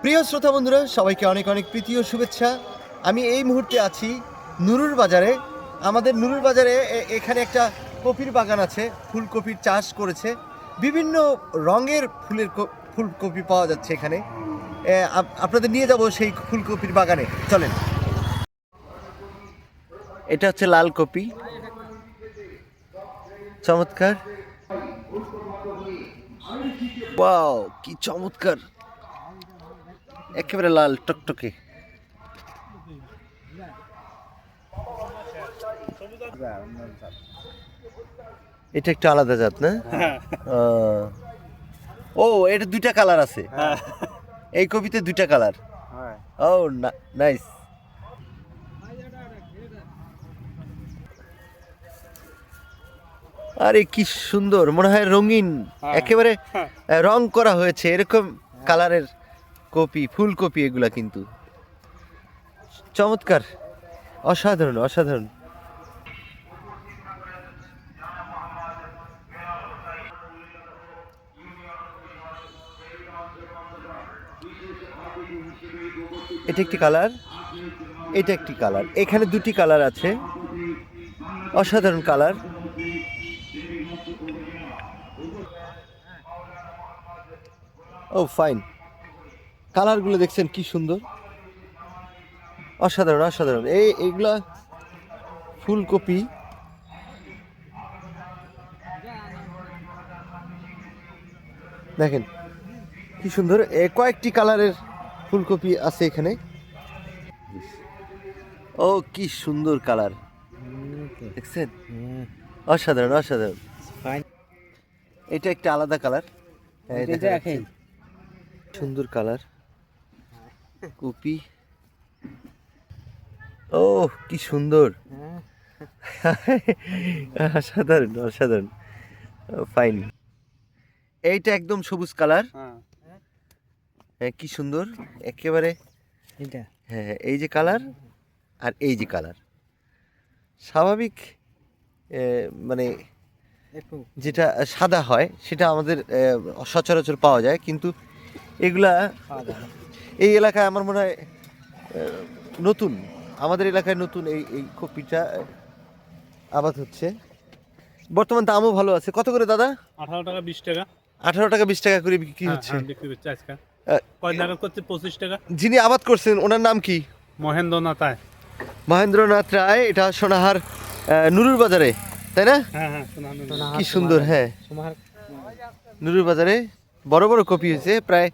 প্রিয় শ্রোতা বন্ধুরা, সবাইকে অনেক অনেক প্রীতি ও শুভেচ্ছা। আমি এই মুহূর্তে আছি নুরুর বাজারে। আমাদের নুরুর বাজারে এখানে একটা কপির বাগান আছে, ফুলকপির চাষ করেছে। বিভিন্ন রঙের ফুলের ফুলকপি পাওয়া যাচ্ছে এখানে। আপ- আপনাদের নিয়ে যাব সেই ফুলকপির বাগানে। চলেন। এটা হচ্ছে লাল কপি। চমৎকার। কি চমৎকার। একেবারে লাল টকটকে। এটা একটু আলাদা জাত না? ও এটা দুইটা কালার আছে। এই কপিতে দুইটা কালার। ও নাইস আরে কি সুন্দর মনে হয় রঙিন। একেবারে আহ, রং করা হয়েছে এরকম কালারের। কপি, ফুলকপি এগুলা কিন্তু। চমৎকার। অসাধারণ অসাধারণ। এটা একটি কালার, এটা একটি কালার। এখানে দুটি কালার আছে। অসাধারণ কালার। ও, ফাইন। কালারগুলো দেখছেন কি সুন্দর? অসাধারণ অসাধারণ। এই এইগুলা ফুলকপি। দেখেন কি সুন্দর। এ কয়েকটি কালারের ফুলকপি আছে এখানে। ও কি সুন্দর কালার। দেখছেন? অসাধারণ অসাধারণ। এটা একটা আলাদা কালার। সুন্দর কালার। কপি। ও কি সুন্দর। অসাধারণ অসাধারণ। ফাইন এইটা একদম সবুজ কালার। হ্যাঁ। কি সুন্দর। একেবারে এটা হ্যাঁ হ্যাঁ, এই যে কালার আর এই যে কালার। স্বাভাবিক মানে যেটা সাদা হয় সেটা আমাদের সচরাচর পাওয়া যায়। কিন্তু এগুলা। এই এলাকায় আমার মনে হয় নতুন। আমাদের এলাকায় নতুন এই এই কপিটা আবাদ হচ্ছে। বর্তমান দামও ভালো আছে। কত করে দাদা? আঠারো টাকা বিশ টাকা। আঠারো টাকা বিশ টাকা করে বিক্রি হ্যাঁ, হচ্ছে। হ্যাঁ, বিক্রি করছে আজকে। কয় টাকা করছে? পঁচিশ টাকা। যিনি আবাদ করছেন ওনার নাম কি? মহেন্দ্রনাথ রায়। মহেন্দ্রনাথ রায় এটা সোনাহার আহ, নুরুর বাজারে তাই না? হ্যাঁ হ্যাঁ কি সুন্দর হ্যাঁ। নুরুর বাজারে বড় বড় কপি হয়েছে প্রায়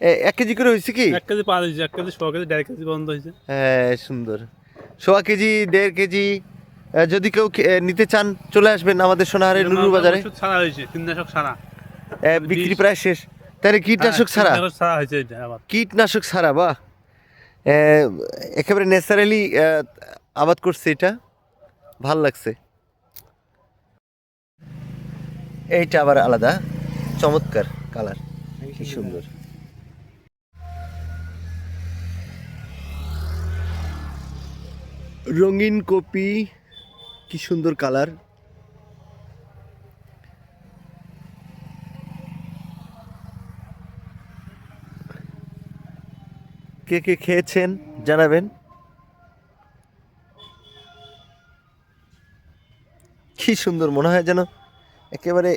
এক কেজি করে হয়েছে কি? এক কেজি পাওয়া যাচ্ছে এক কেজি ছ কেজি দেড় কেজি পর্যন্ত হয়েছে। হ্যাঁ সুন্দর। সোয়া কেজি দেড় কেজি যদি কেউ নিতে চান চলে আসবেন আমাদের সোনাহারের নুরুর বাজারে। ছাড়া হয়েছে কীটনাশক ছাড়া। বিক্রি প্রায় শেষ। তাহলে কীটনাশক হ্যাঁ, ছাড়া? কীটনাশক ছাড়া হয়েছে কীটনাশক ছাড়া বা একেবারে ন্যাচারালি আবাদ করছে এটা। ভালো লাগছে। এইটা আবার আলাদা চমৎকার কালার। কি সুন্দর। রঙিন কপি, কি সুন্দর কালার। কে কে খেয়েছেন জানাবেন। কি সুন্দর মনে হয় যেন একেবারে